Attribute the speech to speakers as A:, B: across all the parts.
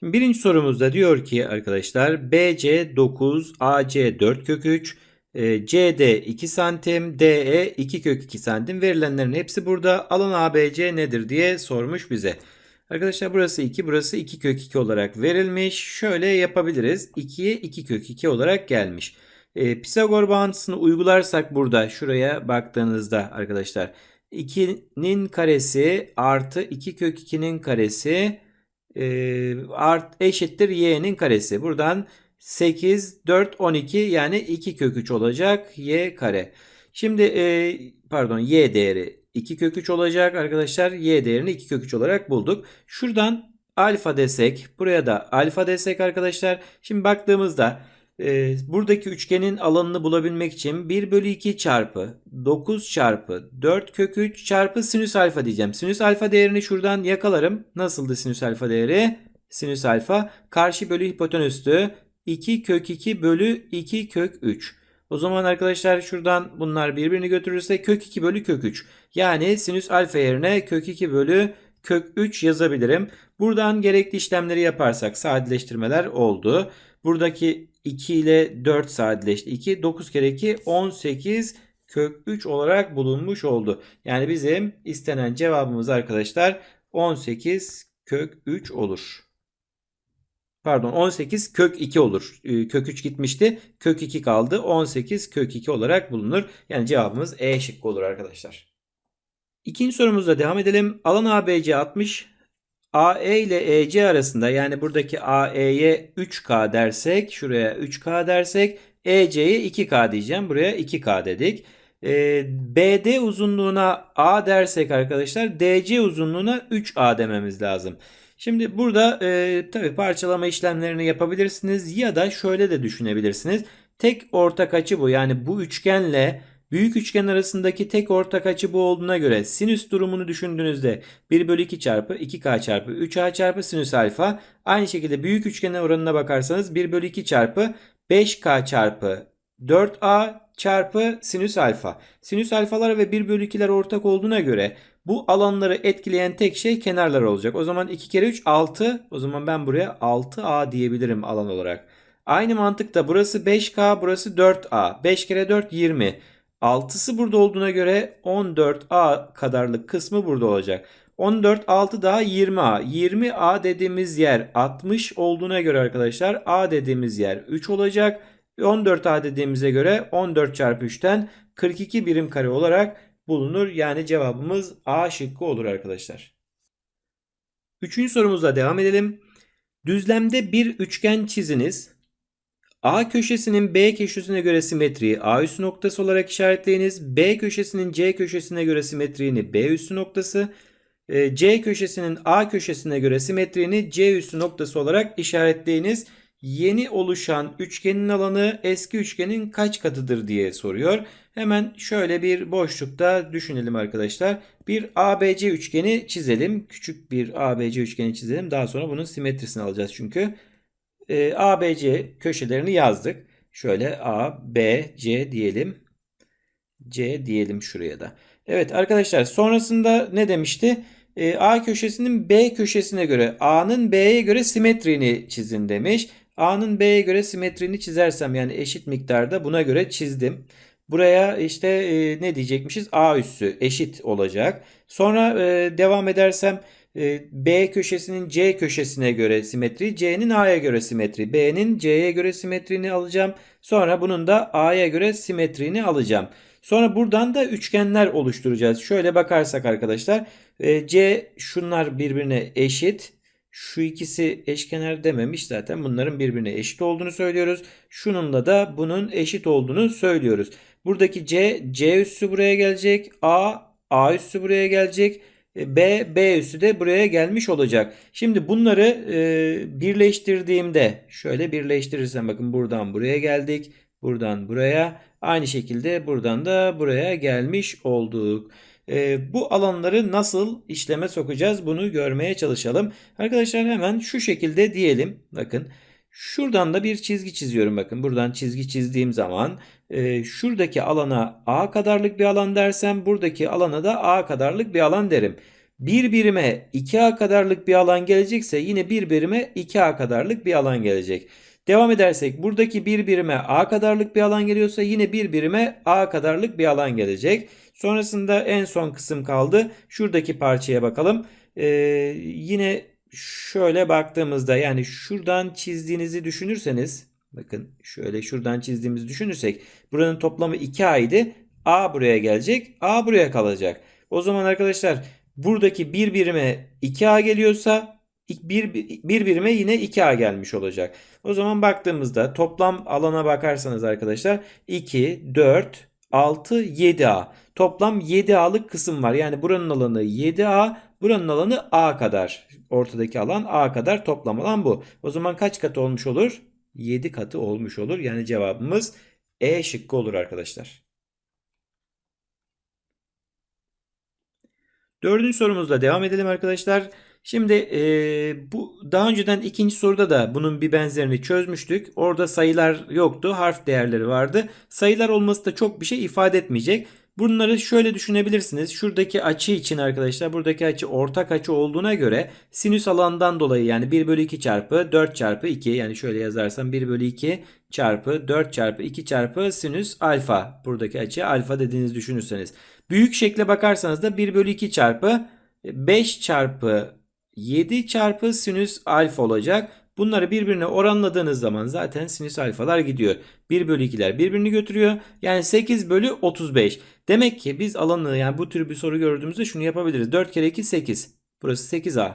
A: Şimdi birinci sorumuzda diyor ki arkadaşlar BC 9, AC 4 kök 3, e, CD 2 santim, DE 2 kök 2 santim. Verilenlerin hepsi burada. Alan ABC nedir diye sormuş bize. Arkadaşlar burası 2, burası 2 kök 2 olarak verilmiş. Şöyle yapabiliriz. 2'ye 2 kök 2 olarak gelmiş. E, Pisagor bağıntısını uygularsak burada şuraya baktığınızda arkadaşlar 2'nin karesi artı 2 kök 2'nin karesi e, art eşittir y'nin karesi. Buradan 8, 4, 12 yani 2 kök 3 olacak y kare. Şimdi e, pardon y değeri 2 kök 3 olacak arkadaşlar. Y değerini 2 kök 3 olarak bulduk. Şuradan alfa desek buraya da alfa desek arkadaşlar. Şimdi baktığımızda e, buradaki üçgenin alanını bulabilmek için 1 bölü 2 çarpı 9 çarpı 4 kök 3 çarpı sinüs alfa diyeceğim. Sinüs alfa değerini şuradan yakalarım. Nasıldı sinüs alfa değeri? Sinüs alfa karşı bölü hipotenüstü 2 kök 2 bölü 2 kök 3. O zaman arkadaşlar şuradan bunlar birbirini götürürse kök 2 bölü kök 3. Yani sinüs alfa yerine kök 2 bölü kök 3 yazabilirim. Buradan gerekli işlemleri yaparsak sadeleştirmeler oldu. Buradaki 2 ile 4 sadeleşti. 2 9 kere 2 18 kök 3 olarak bulunmuş oldu. Yani bizim istenen cevabımız arkadaşlar 18 kök 3 olur. Pardon 18 kök 2 olur. Ee, Kök 3 gitmişti. Kök 2 kaldı. 18 kök 2 olarak bulunur. Yani cevabımız E şıkkı olur arkadaşlar. İkinci sorumuzla devam edelim. Alan ABC 60. AE ile EC arasında yani buradaki AE'ye 3K dersek şuraya 3K dersek EC'ye 2K diyeceğim. Buraya 2K dedik. Ee, BD uzunluğuna A dersek arkadaşlar DC uzunluğuna 3A dememiz lazım. Şimdi burada e, tabi parçalama işlemlerini yapabilirsiniz ya da şöyle de düşünebilirsiniz. Tek ortak açı bu. Yani bu üçgenle büyük üçgen arasındaki tek ortak açı bu olduğuna göre sinüs durumunu düşündüğünüzde 1 bölü 2 çarpı 2k çarpı 3a çarpı sinüs alfa. Aynı şekilde büyük üçgenin oranına bakarsanız 1 bölü 2 çarpı 5k çarpı 4a çarpı sinüs alfa. Sinüs alfalar ve 1 bölü 2'ler ortak olduğuna göre bu alanları etkileyen tek şey kenarlar olacak. O zaman 2 kere 3 6. O zaman ben buraya 6A diyebilirim alan olarak. Aynı mantıkta burası 5K burası 4A. 5 kere 4 20. 6'sı burada olduğuna göre 14A kadarlık kısmı burada olacak. 14 6 daha 20A. 20A dediğimiz yer 60 olduğuna göre arkadaşlar A dediğimiz yer 3 olacak. 14A dediğimize göre 14 çarpı 3'ten 42 birim kare olarak bulunur. Yani cevabımız A şıkkı olur arkadaşlar. Üçüncü sorumuzla devam edelim. Düzlemde bir üçgen çiziniz. A köşesinin B köşesine göre simetriği A üssü noktası olarak işaretleyiniz. B köşesinin C köşesine göre simetriğini B üssü noktası. e, C köşesinin A köşesine göre simetriğini C üssü noktası olarak işaretleyiniz. Yeni oluşan üçgenin alanı eski üçgenin kaç katıdır diye soruyor. Hemen şöyle bir boşlukta düşünelim arkadaşlar. Bir ABC üçgeni çizelim. Küçük bir ABC üçgeni çizelim. Daha sonra bunun simetrisini alacağız çünkü. Ee, ABC köşelerini yazdık. Şöyle A, B, C diyelim. C diyelim şuraya da. Evet arkadaşlar sonrasında ne demişti? Ee, A köşesinin B köşesine göre A'nın B'ye göre simetriğini çizin demiş. A'nın B'ye göre simetriğini çizersem yani eşit miktarda buna göre çizdim. Buraya işte e, ne diyecekmişiz? A üssü eşit olacak. Sonra e, devam edersem e, B köşesinin C köşesine göre simetri, C'nin A'ya göre simetri, B'nin C'ye göre simetrini alacağım. Sonra bunun da A'ya göre simetrini alacağım. Sonra buradan da üçgenler oluşturacağız. Şöyle bakarsak arkadaşlar e, C şunlar birbirine eşit. Şu ikisi eşkenar dememiş zaten bunların birbirine eşit olduğunu söylüyoruz. Şununla da bunun eşit olduğunu söylüyoruz. Buradaki C, C üssü buraya gelecek. A, A üssü buraya gelecek. E, B, B üssü de buraya gelmiş olacak. Şimdi bunları e, birleştirdiğimde şöyle birleştirirsem bakın buradan buraya geldik. Buradan buraya aynı şekilde buradan da buraya gelmiş olduk. E, bu alanları nasıl işleme sokacağız bunu görmeye çalışalım. Arkadaşlar hemen şu şekilde diyelim. Bakın şuradan da bir çizgi çiziyorum. Bakın buradan çizgi çizdiğim zaman e, şuradaki alana A kadarlık bir alan dersem buradaki alana da A kadarlık bir alan derim. Bir birime 2A kadarlık bir alan gelecekse yine bir birime 2A kadarlık bir alan gelecek. Devam edersek buradaki bir birime A kadarlık bir alan geliyorsa yine bir birime A kadarlık bir alan gelecek. Sonrasında en son kısım kaldı. Şuradaki parçaya bakalım. Ee, yine şöyle baktığımızda yani şuradan çizdiğinizi düşünürseniz bakın şöyle şuradan çizdiğimizi düşünürsek buranın toplamı 2A idi. A buraya gelecek. A buraya kalacak. O zaman arkadaşlar buradaki bir birime 2A geliyorsa bir, bir birime yine 2A gelmiş olacak. O zaman baktığımızda toplam alana bakarsanız arkadaşlar 2, 4, 6, 7A. Toplam 7A'lık kısım var. Yani buranın alanı 7A, buranın alanı A kadar. Ortadaki alan A kadar toplam alan bu. O zaman kaç katı olmuş olur? 7 katı olmuş olur. Yani cevabımız E şıkkı olur arkadaşlar. Dördüncü sorumuzla devam edelim arkadaşlar. Şimdi e, bu daha önceden ikinci soruda da bunun bir benzerini çözmüştük. Orada sayılar yoktu, harf değerleri vardı. Sayılar olması da çok bir şey ifade etmeyecek. Bunları şöyle düşünebilirsiniz. Şuradaki açı için arkadaşlar buradaki açı ortak açı olduğuna göre sinüs alandan dolayı yani 1 bölü 2 çarpı 4 çarpı 2 yani şöyle yazarsam 1 bölü 2 çarpı 4 çarpı 2 çarpı sinüs alfa. Buradaki açı alfa dediğiniz düşünürseniz. Büyük şekle bakarsanız da 1 bölü 2 çarpı 5 çarpı 7 çarpı sinüs alfa olacak. Bunları birbirine oranladığınız zaman zaten sinüs alfalar gidiyor. 1 bölü 2'ler birbirini götürüyor. Yani 8 bölü 35. Demek ki biz alanı yani bu tür bir soru gördüğümüzde şunu yapabiliriz. 4 kere 2 8. Burası 8A.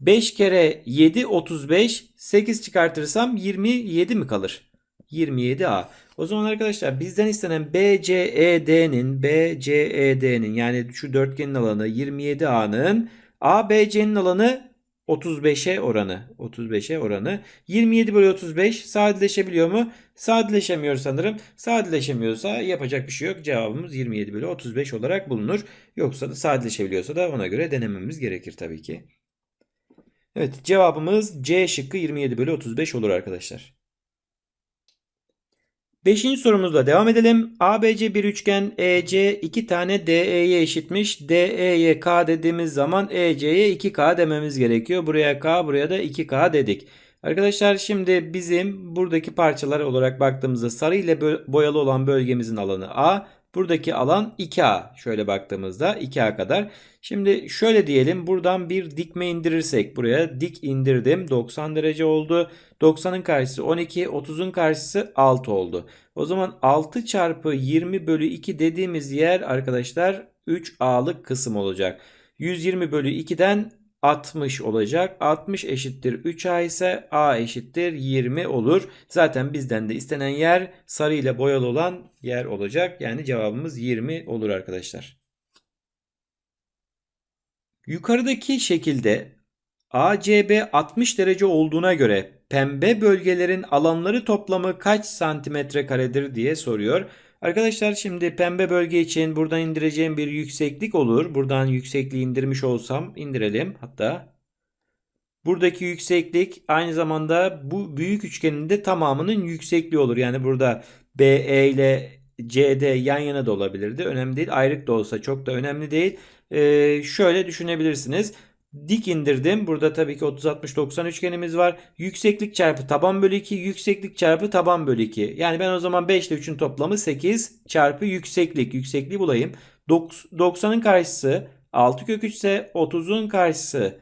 A: 5 kere 7 35. 8 çıkartırsam 27 mi kalır? 27A. O zaman arkadaşlar bizden istenen BCED'nin BCED'nin yani şu dörtgenin alanı 27A'nın ABC'nin alanı 35'e oranı. 35'e oranı. 27 bölü 35 sadeleşebiliyor mu? Sadeleşemiyor sanırım. Sadeleşemiyorsa yapacak bir şey yok. Cevabımız 27 bölü 35 olarak bulunur. Yoksa da sadeleşebiliyorsa da ona göre denememiz gerekir tabii ki. Evet cevabımız C şıkkı 27 bölü 35 olur arkadaşlar. Beşinci sorumuzla devam edelim. ABC bir üçgen EC iki tane DE'ye eşitmiş. DE'ye K dediğimiz zaman EC'ye 2K dememiz gerekiyor. Buraya K buraya da 2K dedik. Arkadaşlar şimdi bizim buradaki parçalar olarak baktığımızda sarı ile boyalı olan bölgemizin alanı A. Buradaki alan 2A. Şöyle baktığımızda 2A kadar. Şimdi şöyle diyelim buradan bir dikme indirirsek buraya dik indirdim. 90 derece oldu. 90'ın karşısı 12, 30'un karşısı 6 oldu. O zaman 6 çarpı 20 bölü 2 dediğimiz yer arkadaşlar 3A'lık kısım olacak. 120 bölü 2'den 60 olacak. 60 eşittir 3A ise A eşittir 20 olur. Zaten bizden de istenen yer sarı ile boyalı olan yer olacak. Yani cevabımız 20 olur arkadaşlar. Yukarıdaki şekilde ACB 60 derece olduğuna göre pembe bölgelerin alanları toplamı kaç santimetre karedir diye soruyor. Arkadaşlar şimdi pembe bölge için buradan indireceğim bir yükseklik olur. Buradan yüksekliği indirmiş olsam indirelim hatta. Buradaki yükseklik aynı zamanda bu büyük üçgenin de tamamının yüksekliği olur. Yani burada BE ile CD yan yana da olabilirdi. Önemli değil. Ayrık da olsa çok da önemli değil. Ee, şöyle düşünebilirsiniz. Dik indirdim. Burada tabii ki 30 60 90 üçgenimiz var. Yükseklik çarpı taban bölü 2, yükseklik çarpı taban bölü 2. Yani ben o zaman 5 ile 3'ün toplamı 8 çarpı yükseklik. Yüksekliği bulayım. 90'ın karşısı 6 kök 3 ise 30'un karşısı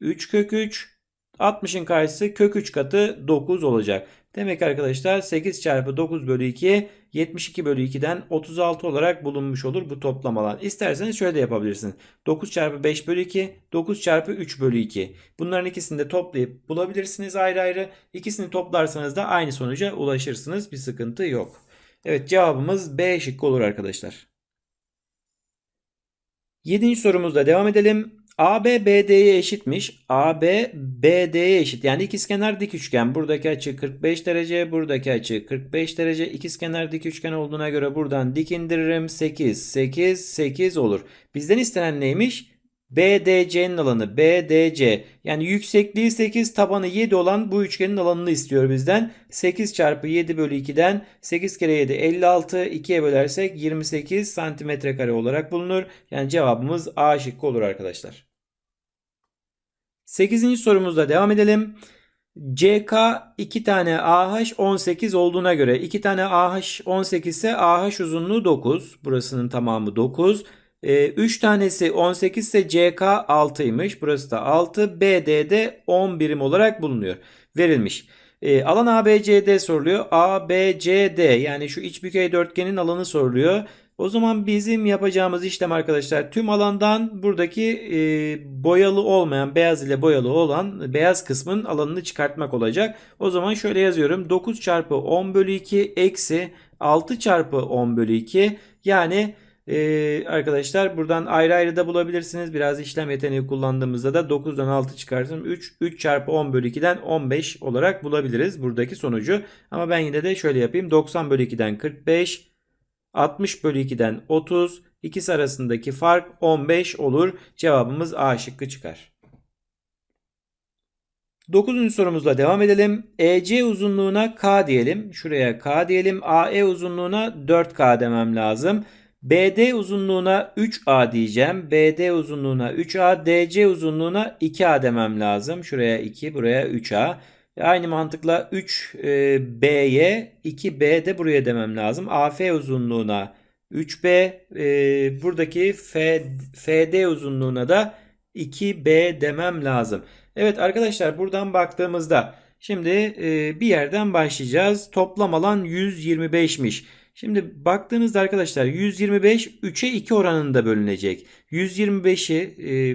A: 3 kök 3, 60'ın karşısı kök 3 katı 9 olacak. Demek arkadaşlar 8 çarpı 9 bölü 2 72 bölü 2'den 36 olarak bulunmuş olur bu toplam alan. İsterseniz şöyle de yapabilirsiniz. 9 çarpı 5 bölü 2 9 çarpı 3 bölü 2. Bunların ikisini de toplayıp bulabilirsiniz ayrı ayrı. İkisini toplarsanız da aynı sonuca ulaşırsınız. Bir sıkıntı yok. Evet cevabımız B şıkkı olur arkadaşlar. Yedinci sorumuzla devam edelim. AB BD'ye eşitmiş. AB BD'ye eşit. Yani ikizkenar dik üçgen. Buradaki açı 45 derece. Buradaki açı 45 derece. İkizkenar dik üçgen olduğuna göre buradan dik indiririm. 8, 8, 8 olur. Bizden istenen neymiş? BDC'nin alanı BDC yani yüksekliği 8 tabanı 7 olan bu üçgenin alanını istiyor bizden. 8 çarpı 7 bölü 2'den 8 kere 7 56 2'ye bölersek 28 santimetre kare olarak bulunur. Yani cevabımız A şıkkı olur arkadaşlar. 8. sorumuzla devam edelim. CK 2 tane AH 18 olduğuna göre 2 tane AH 18 ise AH uzunluğu 9. Burasının tamamı 9. 3 tanesi 18 ise CK 6'ymış. Burası da 6. BD'de 10 birim olarak bulunuyor. Verilmiş. E, alan ABCD soruluyor. ABCD yani şu iç bükey dörtgenin alanı soruluyor. O zaman bizim yapacağımız işlem arkadaşlar tüm alandan buradaki e, boyalı olmayan beyaz ile boyalı olan beyaz kısmın alanını çıkartmak olacak. O zaman şöyle yazıyorum 9 çarpı 10 bölü 2 eksi 6 çarpı 10 bölü 2 yani ee, arkadaşlar buradan ayrı ayrı da bulabilirsiniz. Biraz işlem yeteneği kullandığımızda da 9'dan 6 çıkartım 3. 3 çarpı 10 bölü 2'den 15 olarak bulabiliriz buradaki sonucu. Ama ben yine de şöyle yapayım. 90 bölü 2'den 45. 60 bölü 2'den 30. İkisi arasındaki fark 15 olur. Cevabımız A şıkkı çıkar. 9. sorumuzla devam edelim. EC uzunluğuna K diyelim. Şuraya K diyelim. AE uzunluğuna 4K demem lazım. BD uzunluğuna 3A diyeceğim. BD uzunluğuna 3A, DC uzunluğuna 2A demem lazım. Şuraya 2, buraya 3A. Aynı mantıkla 3B'ye 2B de buraya demem lazım. AF uzunluğuna 3B, e, buradaki F, FD uzunluğuna da 2B demem lazım. Evet arkadaşlar buradan baktığımızda şimdi e, bir yerden başlayacağız. Toplam alan 125'miş. Şimdi baktığınızda arkadaşlar 125 3'e 2 oranında bölünecek. 125'i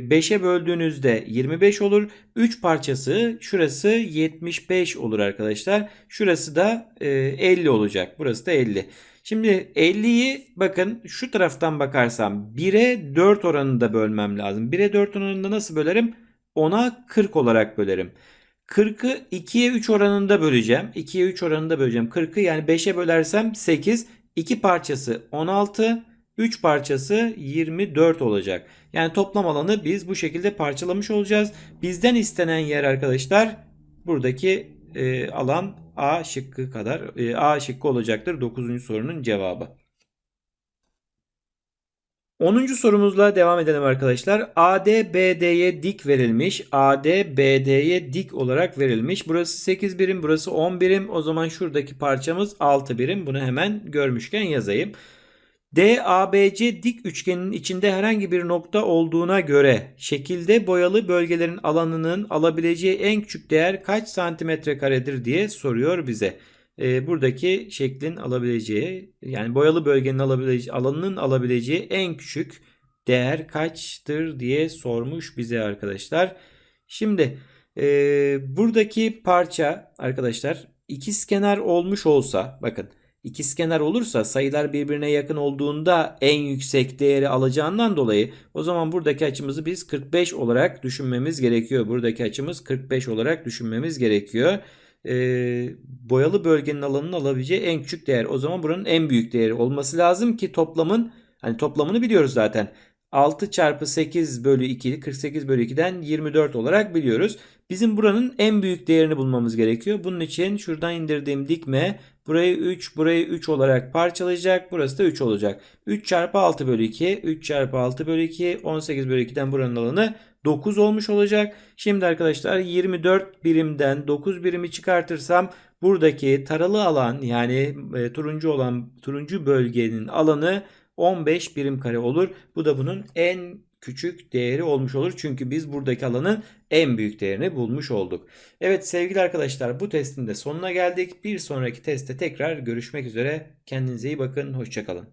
A: 5'e böldüğünüzde 25 olur. 3 parçası şurası 75 olur arkadaşlar. Şurası da 50 olacak. Burası da 50. Şimdi 50'yi bakın şu taraftan bakarsam 1'e 4 oranında bölmem lazım. 1'e 4 oranında nasıl bölerim? 10'a 40 olarak bölerim. 40'ı 2'ye 3 oranında böleceğim. 2'ye 3 oranında böleceğim. 40'ı yani 5'e bölersem 8. 2 parçası 16. 3 parçası 24 olacak. Yani toplam alanı biz bu şekilde parçalamış olacağız. Bizden istenen yer arkadaşlar buradaki e, alan A şıkkı kadar e, A şıkkı olacaktır. 9. sorunun cevabı. 10. sorumuzla devam edelim arkadaşlar. AD BD'ye dik verilmiş. AD BD'ye dik olarak verilmiş. Burası 8 birim, burası 10 birim. O zaman şuradaki parçamız 6 birim. Bunu hemen görmüşken yazayım. DABC dik üçgenin içinde herhangi bir nokta olduğuna göre şekilde boyalı bölgelerin alanının alabileceği en küçük değer kaç santimetre karedir diye soruyor bize e, buradaki şeklin alabileceği yani boyalı bölgenin alabileceği alanının alabileceği en küçük değer kaçtır diye sormuş bize arkadaşlar. Şimdi e, buradaki parça arkadaşlar ikizkenar olmuş olsa bakın ikizkenar olursa sayılar birbirine yakın olduğunda en yüksek değeri alacağından dolayı o zaman buradaki açımızı biz 45 olarak düşünmemiz gerekiyor. Buradaki açımız 45 olarak düşünmemiz gerekiyor e, boyalı bölgenin alanının alabileceği en küçük değer. O zaman buranın en büyük değeri olması lazım ki toplamın hani toplamını biliyoruz zaten. 6 çarpı 8 bölü 2 48 bölü 2'den 24 olarak biliyoruz. Bizim buranın en büyük değerini bulmamız gerekiyor. Bunun için şuradan indirdiğim dikme burayı 3 burayı 3 olarak parçalayacak. Burası da 3 olacak. 3 çarpı 6 bölü 2 3 çarpı 6 bölü 2 18 bölü 2'den buranın alanı 9 olmuş olacak. Şimdi arkadaşlar 24 birimden 9 birimi çıkartırsam buradaki taralı alan yani e, turuncu olan turuncu bölgenin alanı 15 birim kare olur. Bu da bunun en küçük değeri olmuş olur. Çünkü biz buradaki alanın en büyük değerini bulmuş olduk. Evet sevgili arkadaşlar bu testin de sonuna geldik. Bir sonraki testte tekrar görüşmek üzere. Kendinize iyi bakın. Hoşçakalın.